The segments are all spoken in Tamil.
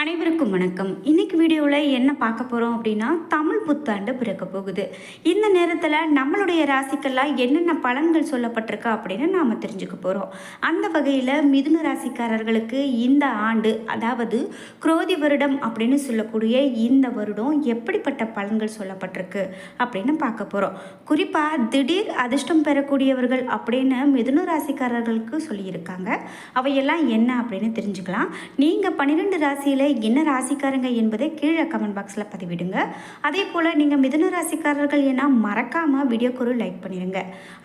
அனைவருக்கும் வணக்கம். இன்னைக்கு வீடியோவில் என்ன பார்க்க போகிறோம் அப்படின்னா தமிழ் புத்தாண்டு பிறக்க போகுது. இந்த நேரத்தில் நம்மளுடைய ராசிக்கெல்லாம் என்னென்ன பலன்கள் சொல்லப்பட்டிருக்கு அப்படின்னு நாம் தெரிஞ்சுக்க போகிறோம் அந்த வகையில் மிதுன ராசிக்காரர்களுக்கு இந்த ஆண்டு அதாவது குரோதி வருடம் அப்படின்னு சொல்லக்கூடிய இந்த வருடம் எப்படிப்பட்ட பலன்கள் சொல்லப்பட்டிருக்கு அப்படின்னு பார்க்க போகிறோம் குறிப்பாக திடீர் அதிர்ஷ்டம் பெறக்கூடியவர்கள் அப்படின்னு மிதுன ராசிக்காரர்களுக்கு சொல்லியிருக்காங்க. அவையெல்லாம் என்ன அப்படின்னு தெரிஞ்சுக்கலாம். நீங்கள் பன்னிரெண்டு ராசியில் என்ன ராசிக்காரங்க என்பதை கீழே கமெண்ட் பாக்ஸில் பதிவிடுங்க. அதே போல் நீங்கள் மிதுன ராசிக்காரர்கள் என மறக்காமல் வீடியோக்கு ஒரு லைக் பண்ணிடுங்க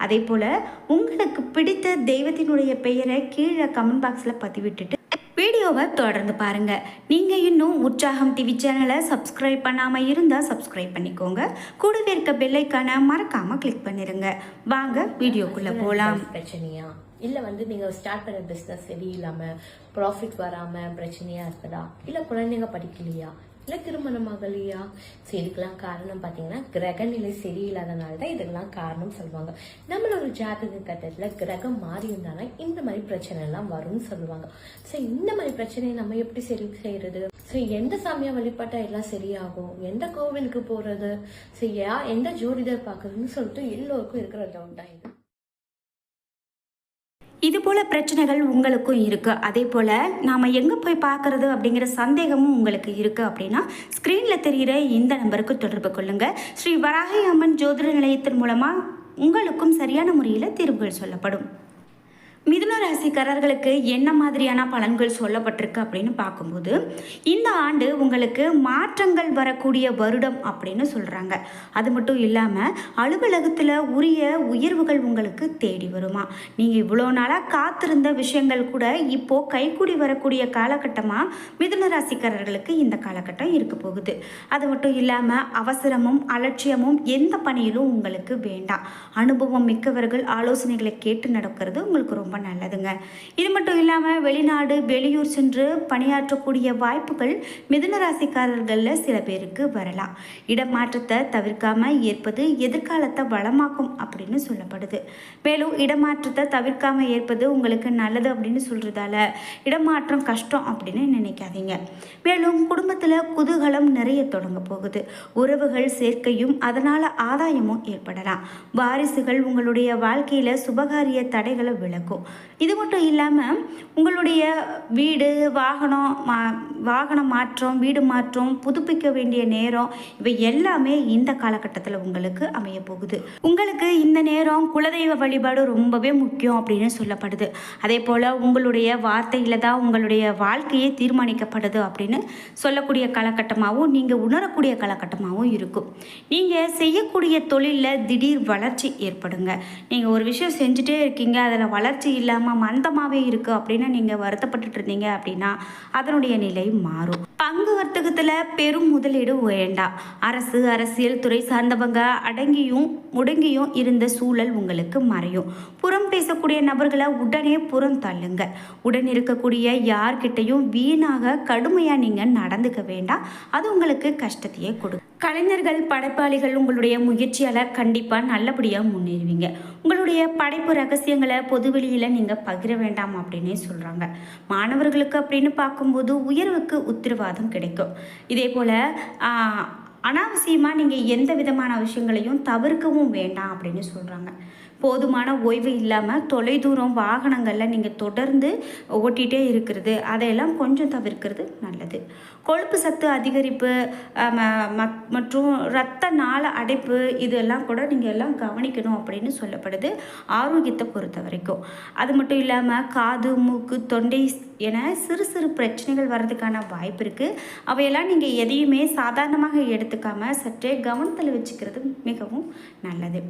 அதே போல் உங்களுக்கு பிடித்த தெய்வத்தினுடைய பெயரை கீழே கமெண்ட் பாக்ஸில் பதிவிட்டுட்டு வீடியோவை தொடர்ந்து பாருங்க. நீங்க இன்னும் உற்சாகம் டிவி சேனலை சப்ஸ்கிரைப் பண்ணாம இருந்தா சப்ஸ்கிரைப் பண்ணிக்கோங்க. கூடவே இருக்க பெல்லைக்கான மறக்காம கிளிக் பண்ணிருங்க. வாங்க வீடியோக்குள்ள போலாம். பிரச்சனையா? இல்ல வந்து நீங்க ஸ்டார்ட் பண்ண பிசினஸ் சரியில்லாம ப்ராஃபிட் வராம பிரச்சனையா இருக்குதா இல்ல குழந்தைங்க படிக்கலையா? இல்ல திருமணம் ஆகலையா? ஸோ இதுக்கெல்லாம் காரணம் பாத்தீங்கன்னா கிரக நிலை சரியில்லாதனால தான் இதுக்கெல்லாம் காரணம் சொல்லுவாங்க. நம்மளோட ஜாதக கட்டத்துல கிரகம் மாறி இருந்தாலும் இந்த மாதிரி பிரச்சனை எல்லாம் வரும்னு சொல்லுவாங்க. ஸோ இந்த மாதிரி பிரச்சனையை நம்ம எப்படி சரி செய்யறது? ஸோ எந்த சாமியா வழிபாட்டா எல்லாம் சரியாகும்? எந்த கோவிலுக்கு போறது? ஸோ யா எந்த ஜோடிதர் பாக்குறதுன்னு சொல்லிட்டு எல்லோருக்கும் இருக்கிற டவுட் தான் இது. இது போல பிரச்சனைகள் உங்களுக்கும் இருக்கு. அதே போல நாம எங்க போய் பார்க்கறது அப்படிங்கிற சந்தேகமும் உங்களுக்கு இருக்கு அப்படின்னா ஸ்கிரீன்ல தெரிகிற இந்த நம்பருக்கு தொடர்பு கொள்ளுங்க. ஸ்ரீ வராகி அம்மன் ஜோதிட நிலையத்தின் மூலமா உங்களுக்கும் சரியான முறையில் தீர்வுகள் சொல்லப்படும். மிதுன ராசிக்காரர்களுக்கு என்ன மாதிரியான பலன்கள் சொல்லப்பட்டிருக்கு அப்படின்னு பார்க்கும்போது இந்த ஆண்டு உங்களுக்கு மாற்றங்கள் வரக்கூடிய வருடம் அப்படின்னு சொல்கிறாங்க அது மட்டும் இல்லாமல் அலுவலகத்தில் உரிய உயர்வுகள் உங்களுக்கு தேடி வருமா? நீங்கள் இவ்வளோ நாளாக காத்திருந்த விஷயங்கள் கூட இப்போது கைக்கூடி வரக்கூடிய காலகட்டமாக மிதுன ராசிக்காரர்களுக்கு இந்த காலகட்டம் இருக்க போகுது. அது மட்டும் இல்லாமல் அவசரமும் அலட்சியமும் எந்த பணியிலும் உங்களுக்கு வேண்டாம். அனுபவம் மிக்கவர்கள் ஆலோசனைகளை கேட்டு நடக்கிறது உங்களுக்கு ரொம்ப நல்லதுங்க. இது மட்டும் இல்லாமல் வெளிநாடு வெளியூர் சென்று பணியாற்றக்கூடிய வாய்ப்புகள் மிதுன ராசிக்காரர்களில் சில பேருக்கு வரலாம். இடமாற்றத்தை தவிர்க்காம ஏற்பது எதிர்காலத்தை வளமாக்கும் அப்படின்னு சொல்லப்படுது. மேலும் இடமாற்றத்தை தவிர்க்காமல் ஏற்பது உங்களுக்கு நல்லது அப்படின்னு சொல்கிறதால இடமாற்றம் கஷ்டம் அப்படின்னு நினைக்காதீங்க. மேலும் குடும்பத்தில் குதூகலம் நிறைய தொடங்க போகுது. உறவுகள் சேர்க்கையும் அதனால் ஆதாயமும் ஏற்படலாம். வாரிசுகள் உங்களுடைய வாழ்க்கையில் சுபகாரிய தடைகளை விளக்கும் இது மட்டும் இல்லாமல் உங்களுடைய வீடு வாகனம் மா வாகனம் மாற்றம் வீடு மாற்றம் புதுப்பிக்க வேண்டிய நேரம் இவை எல்லாமே இந்த காலகட்டத்தில் உங்களுக்கு அமைய போகுது. உங்களுக்கு இந்த நேரம் குலதெய்வ வழிபாடு ரொம்பவே முக்கியம் அப்படின்னு சொல்லப்படுது. அதே போல் உங்களுடைய வார்த்தையில் தான் உங்களுடைய வாழ்க்கையே தீர்மானிக்கப்படுது அப்படின்னு சொல்லக்கூடிய காலகட்டமாகவும் நீங்கள் உணரக்கூடிய காலகட்டமாகவும் இருக்கும். நீங்கள் செய்யக்கூடிய தொழிலில் திடீர் வளர்ச்சி ஏற்படுங்க. நீங்கள் ஒரு விஷயம் செஞ்சுட்டே இருக்கீங்க அதில் வளர்ச்சி இல்லாமல் மந்தமாகவே இருக்குது அப்படின்னு நீங்கள் வருத்தப்பட்டுட்டு இருந்தீங்க அப்படின்னா அதனுடைய நிலை மாறும். பங்கு வர்த்தகத்தில் பெரும் முதலீடு வேண்டாம். அரசு அரசியல் துறை சார்ந்தவங்க அடங்கியும் முடங்கியும் இருந்த சூழல் உங்களுக்கு மறையும். புறம் பேசக்கூடிய நபர்களை உடனே புறம் தள்ளுங்க. உடன் இருக்கக்கூடிய யார்கிட்டையும் வீணாக கடுமையாக நீங்கள் நடந்துக்க வேண்டாம். அது உங்களுக்கு கஷ்டத்தையே கொடுக்கும். கலைஞர்கள் படைப்பாளிகள் உங்களுடைய முயற்சியால் கண்டிப்பாக நல்லபடியாக முன்னேறுவீங்க. உங்களுடைய படைப்பு ரகசியங்களை பொதுவெளியில் நீங்கள் பகிர வேண்டாம் அப்படின்னே சொல்கிறாங்க மாணவர்களுக்கு அப்படின்னு பார்க்கும்போது உயர்வுக்கு உத்தரவாதம் கிடைக்கும். இதே போல் அனாவசியமாக நீங்கள் எந்த விதமான விஷயங்களையும் தவிர்க்கவும் வேண்டாம் அப்படின்னு சொல்கிறாங்க போதுமான ஓய்வு இல்லாமல் தொலைதூரம் வாகனங்களில் நீங்கள் தொடர்ந்து ஓட்டிகிட்டே இருக்கிறது. அதையெல்லாம் கொஞ்சம் தவிர்க்கிறது நல்லது. கொழுப்பு சத்து அதிகரிப்பு ம- ம- மற்றும் இரத்த நாள அடைப்பு இதெல்லாம் கூட நீங்கள் எல்லாம் கவனிக்கணும் அப்படின்னு சொல்லப்படுது ஆரோக்கியத்தை பொறுத்த வரைக்கும். அது மட்டும் இல்லாமல் காது மூக்கு தொண்டை என சிறு சிறு பிரச்சனைகள் வர்றதுக்கான வாய்ப்பு இருக்குது அவையெல்லாம் நீங்கள் எதையுமே சாதாரணமாக எடுத்துக்காம சற்றே கவனத்தில் வச்சுக்கிறது மிகவும் நல்லது.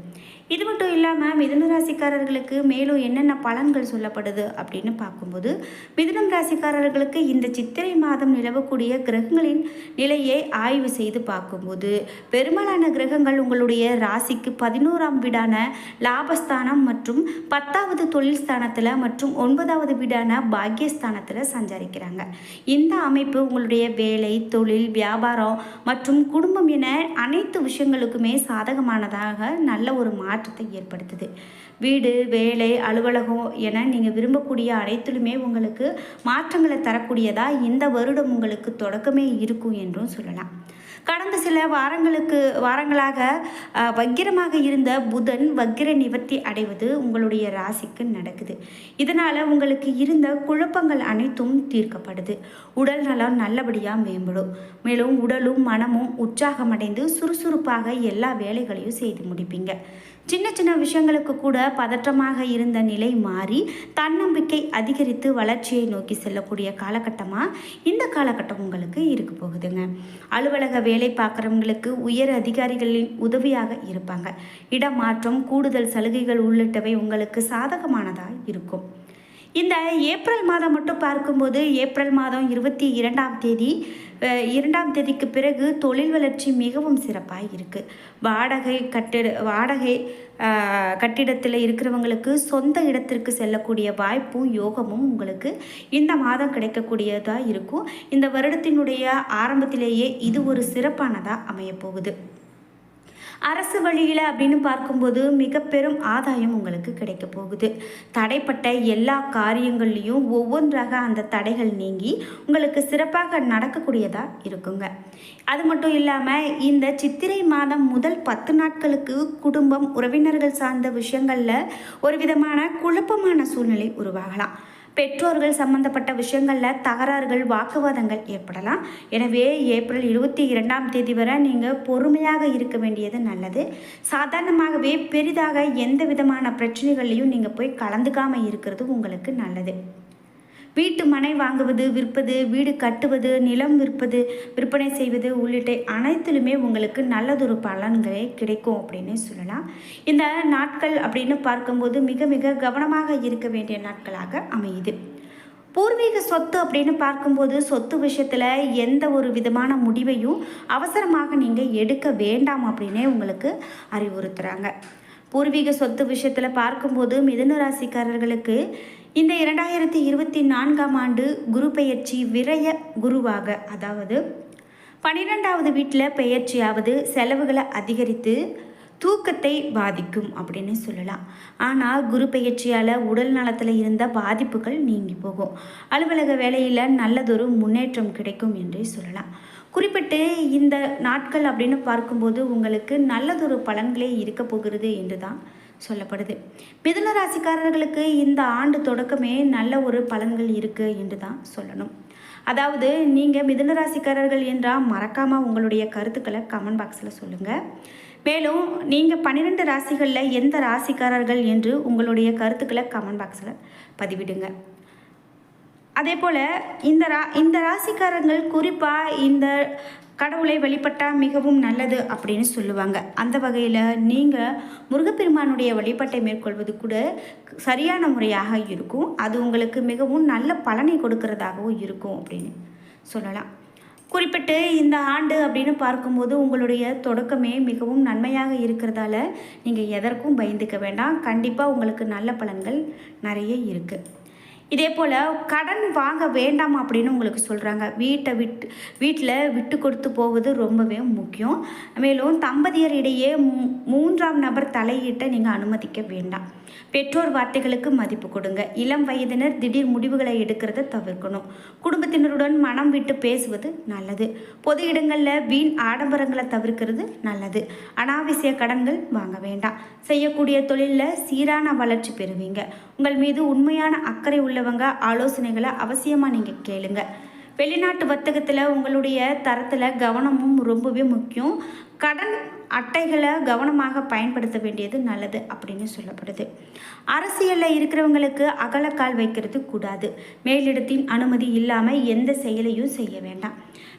இது மட்டும் இல்லாமல் மிதுன ராசிக்காரர்களுக்கு மேலும் என்னென்ன பலன்கள் சொல்லப்படுது அப்படின்னு பார்க்கும்போது மிதுனம் ராசிக்காரர்களுக்கு இந்த சித்திரை மாதம் நிலவக்கூடிய கிரகங்களின் நிலையை ஆய்வு செய்து பார்க்கும்போது பெரும்பாலான கிரகங்கள் உங்களுடைய ராசிக்கு பதினோராம் வீடான லாபஸ்தானம் மற்றும் பத்தாவது தொழில் ஸ்தானத்தில் மற்றும் ஒன்பதாவது வீடான ஸ்தானத்தில் சஞ்சரிக்கிறாங்க. இந்த அமைப்பு உங்களுடைய வேலை தொழில் வியாபாரம் மற்றும் குடும்பம் என அனைத்து விஷயங்களுக்குமே சாதகமானதாக நல்ல ஒரு மாற்றத்தை ஏற்படுத்துது. வீடு வேலை அலுவலகம் என நீங்கள் விரும்பக்கூடிய அனைத்திலுமே உங்களுக்கு மாற்றங்களை தரக்கூடியதாக இந்த வருடம் உங்களுக்கு தொடக்கமே இருக்கும் என்றும் சொல்லலாம். கடந்த சில வாரங்களுக்கு வாரங்களாக வக்கிரமாக இருந்த புதன் வக்கிர நிவர்த்தி அடைவது உங்களுடைய ராசிக்கு நடக்குது. இதனால் உங்களுக்கு இருந்த குழப்பங்கள் அனைத்தும் தீர்க்கப்படுது. உடல் நலம் நல்லபடியாக மேம்படும். மேலும் உடலும் மனமும் உற்சாகமடைந்து சுறுசுறுப்பாக எல்லா வேலைகளையும் செய்து முடிப்பீங்க. சின்ன சின்ன விஷயங்களுக்கு கூட பதற்றமாக இருந்த நிலை மாறி தன்னம்பிக்கை அதிகரித்து வளர்ச்சியை நோக்கி செல்லக்கூடிய காலகட்டமாக இந்த காலகட்டம் உங்களுக்கு இருக்க போகுதுங்க. அலுவலக வேலை பார்க்குறவங்களுக்கு உயர் அதிகாரிகளின் உதவியாக இருப்பாங்க. இடமாற்றம் கூடுதல் சலுகைகள் உள்ளிட்டவை உங்களுக்கு சாதகமானதாக இருக்கும். இந்த ஏப்ரல் மாதம் மட்டும் பார்க்கும்போது ஏப்ரல் மாதம் இருபத்தி இரண்டாம் தேதி இரண்டாம் தேதிக்கு பிறகு தொழில் வளர்ச்சி மிகவும் சிறப்பாக இருக்குது வாடகை கட்டிட வாடகை கட்டிடத்தில் இருக்கிறவங்களுக்கு சொந்த இடத்திற்கு செல்லக்கூடிய வாய்ப்பும் யோகமும் உங்களுக்கு இந்த மாதம் கிடைக்கக்கூடியதாக இருக்கும். இந்த வருடத்தினுடைய ஆரம்பத்திலேயே இது ஒரு சிறப்பானதாக அமையப்போகுது அரசு வழியில் அப்படின்னு பார்க்கும்போது மிக பெரும் ஆதாயம் உங்களுக்கு கிடைக்க போகுது. தடைப்பட்ட எல்லா காரியங்கள்லையும் ஒவ்வொன்றாக அந்த தடைகள் நீங்கி உங்களுக்கு சிறப்பாக நடக்கக்கூடியதாக இருக்குங்க. அது மட்டும் இல்லாமல் இந்த சித்திரை மாதம் முதல் பத்து நாட்களுக்கு குடும்பம் உறவினர்கள் சார்ந்த விஷயங்களில் ஒரு விதமான குழப்பமான சூழ்நிலை உருவாகலாம். பெற்றோர்கள் சம்பந்தப்பட்ட விஷயங்களில் தகராறுகள் வாக்குவாதங்கள் ஏற்படலாம். எனவே ஏப்ரல் இருபத்தி இரண்டாம் தேதி வரை நீங்கள் பொறுமையாக இருக்க வேண்டியது நல்லது. சாதாரணமாகவே பெரிதாக எந்த விதமான பிரச்சனைகள்லையும் நீங்கள் போய் கலந்துக்காமல் இருக்கிறது உங்களுக்கு நல்லது. வீட்டு மனை வாங்குவது விற்பது வீடு கட்டுவது நிலம் விற்பது விற்பனை செய்வது உள்ளிட்ட அனைத்திலுமே உங்களுக்கு நல்லதொரு பலன்களே கிடைக்கும் அப்படின்னு சொல்லலாம். இந்த நாட்கள் அப்படின்னு பார்க்கும்போது மிக மிக கவனமாக இருக்க வேண்டிய நாட்களாக அமையுது. பூர்வீக சொத்து அப்படின்னு பார்க்கும்போது சொத்து விஷயத்தில் எந்த ஒரு விதமான முடிவையும் அவசரமாக நீங்கள் எடுக்க வேண்டாம் அப்படின்னே உங்களுக்கு அறிவுறுத்துகிறாங்க பூர்வீக சொத்து விஷயத்தில் பார்க்கும்போது மிதுன ராசிக்காரர்களுக்கு இந்த இரண்டாயிரத்தி இருபத்தி நான்காம் ஆண்டு குரு பெயர்ச்சி விரய குருவாக அதாவது பன்னிரெண்டாவது வீட்டில் பெயர்ச்சியாவது செலவுகளை அதிகரித்து தூக்கத்தை பாதிக்கும் அப்படின்னு சொல்லலாம். ஆனால் குரு பெயர்ச்சியால் உடல் நலத்தில் இருந்த பாதிப்புகள் நீங்கி போகும். அலுவலக வேலையில் நல்லதொரு முன்னேற்றம் கிடைக்கும் என்றே சொல்லலாம். குறிப்பிட்டு இந்த நாட்கள் அப்படின்னு பார்க்கும்போது உங்களுக்கு நல்லதொரு பலன்களே இருக்க போகிறது என்று தான் சொல்லப்படுது. மிதுன ராசிக்காரர்களுக்கு இந்த ஆண்டு தொடக்கமே நல்ல ஒரு பலன்கள் இருக்குது என்று தான் சொல்லணும். அதாவது நீங்கள் மிதுன ராசிக்காரர்கள் என்றால் மறக்காமல் உங்களுடைய கருத்துக்களை கமெண்ட் பாக்ஸில் சொல்லுங்கள் மேலும் நீங்கள் பன்னிரெண்டு ராசிகளில் எந்த ராசிக்காரர்கள் என்று உங்களுடைய கருத்துக்களை கமெண்ட் பாக்ஸில் பதிவிடுங்க. அதே போல் இந்த ரா இந்த ராசிக்காரங்கள் குறிப்பாக இந்த கடவுளை வழிபட்டால் மிகவும் நல்லது அப்படின்னு சொல்லுவாங்க. அந்த வகையில் நீங்கள் முருகப்பெருமானுடைய வழிபாட்டை மேற்கொள்வது கூட சரியான முறையாக இருக்கும். அது உங்களுக்கு மிகவும் நல்ல பலனை கொடுக்கறதாகவும் இருக்கும் அப்படின்னு சொல்லலாம். குறிப்பிட்டு இந்த ஆண்டு அப்படின்னு பார்க்கும்போது உங்களுடைய தொடக்கமே மிகவும் நன்மையாக இருக்கிறதால நீங்கள் எதற்கும் பயந்துக்க வேண்டாம். கண்டிப்பாக உங்களுக்கு நல்ல பலன்கள் நிறைய இருக்குது இதே போல் கடன் வாங்க வேண்டாம் அப்படின்னு உங்களுக்கு சொல்கிறாங்க வீட்டை விட்டு வீட்டில் விட்டு கொடுத்து போவது ரொம்பவே முக்கியம். மேலும் தம்பதியர் இடையே மூ- மூன்றாம் நபர் தலையீட்டை நீங்கள் அனுமதிக்க வேண்டாம். பெற்றோர் வார்த்தைகளுக்கு மதிப்பு கொடுங்க. இளம் வயதினர் திடீர் முடிவுகளை எடுக்கிறத தவிர்க்கணும். குடும்பத்தினருடன் மனம் விட்டு பேசுவது நல்லது. பொது இடங்களில் வீண் ஆடம்பரங்களை தவிர்க்கிறது நல்லது. அனாவசிய கடன்கள் வாங்க வேண்டாம். செய்யக்கூடிய தொழிலில் சீரான வளர்ச்சி பெறுவீங்க. உங்கள் மீது உண்மையான அக்கறை உள்ள உள்ளவங்க ஆலோசனைகளை அவசியமாக நீங்கள் கேளுங்க. வெளிநாட்டு வர்த்தகத்தில் உங்களுடைய தரத்தில் கவனமும் ரொம்பவே முக்கியம். கடன் அட்டைகளை கவனமாக பயன்படுத்த வேண்டியது நல்லது அப்படின்னு சொல்லப்படுது. அரசியலில் இருக்கிறவங்களுக்கு அகலக்கால் வைக்கிறது கூடாது. மேலிடத்தின் அனுமதி இல்லாமல் எந்த செயலையும் செய்ய வேண்டாம்.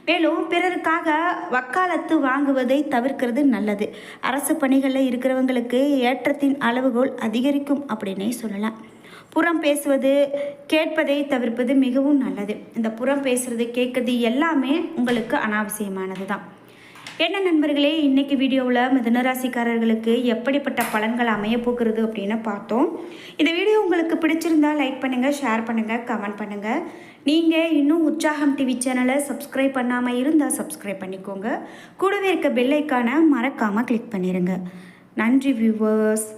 மேலும் பிறருக்காக வக்காலத்து வாங்குவதை தவிர்க்கிறது நல்லது. அரசு பணிகளில் இருக்கிறவங்களுக்கு ஏற்றத்தின் அளவுகோல் அதிகரிக்கும் அப்படின்னே சொல்லலாம். புறம் பேசுவது கேட்பதை தவிர்ப்பது மிகவும் நல்லது. இந்த புறம் பேசுறது கேட்கறது எல்லாமே உங்களுக்கு அனாவசியமானது தான் என்ன நண்பர்களே இன்னைக்கு வீடியோவில் மிதனராசிக்காரர்களுக்கு எப்படிப்பட்ட பலன்கள் அமைய போகிறது அப்படின்னு பார்த்தோம். இந்த வீடியோ உங்களுக்கு பிடிச்சிருந்தா லைக் பண்ணுங்கள் ஷேர் பண்ணுங்கள் கமெண்ட் பண்ணுங்கள் நீங்கள் இன்னும் உற்சாகம் டிவி சேனலை சப்ஸ்கிரைப் பண்ணாமல் இருந்தால் சப்ஸ்கிரைப் பண்ணிக்கோங்க. கூடவே இருக்க பெல்லைக்கான மறக்காமல் கிளிக் பண்ணிடுங்க நன்றி வியூவர்ஸ்